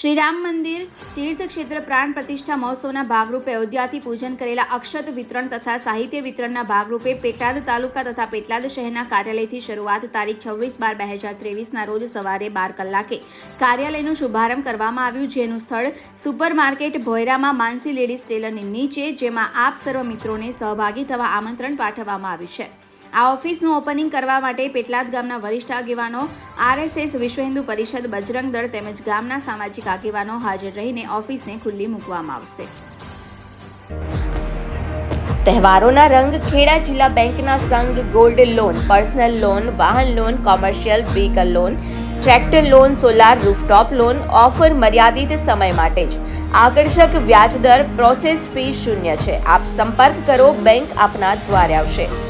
શ્રી રામ મંદિર, તીર્થક્ષેત્ર, પ્રાણ પ્રતિષ્ઠા મહોત્સવના ભાગરૂપે અયોધ્યાથી પૂજન કરેલા અક્ષત વિતરણ તથા સાહિત્ય વિતરણના ભાગરૂપે પેટલાદ તાલુકા તથા પેટલાદ શહેરના કાર્યાલયથી શરૂઆત તારીખ છવ્વીસ બાર બે હજાર ત્રેવીસના રોજ સવારે બાર કલાકે કાર્યાલયનો શુભારંભ કરવામાં આવ્યું, જેનું સ્થળ સુપર માર્કેટ ભોયરામાં માનસી લેડીઝ ટેલરની નીચે, જેમાં આપ સર્વ મિત્રોને સહભાગી થવા આમંત્રણ પાઠવવામાં આવ્યું છે. આ ઓફિસનું ઓપનિંગ કરવા માટે પેટલાદ ગામના વરિષ્ઠ આગેવાનો આરએસએસ વિશ્વ હિન્દુ પરિષદ બજરંગ દળ તેમજ ગામના સામાજિક આગેવાનો હાજર રહીને ઓફિસને ખુલ્લી મૂકવામાં આવશે. તહેવારોના રંગ ખેડા જિલ્લા બેંકના સંઘ ગોલ્ડ લોન, પર્સનલ લોન, વાહન loan, commercial vehicle loan, tractor loan, solar rooftop loan, offer મર્યાદિત સમય માટે જ. આકર્ષક વ્યાજદર પ્રોસેસ ફી શૂન્ય છે. આપ સંપર્ક કરો, બેંક આપના દ્વારે આવશે.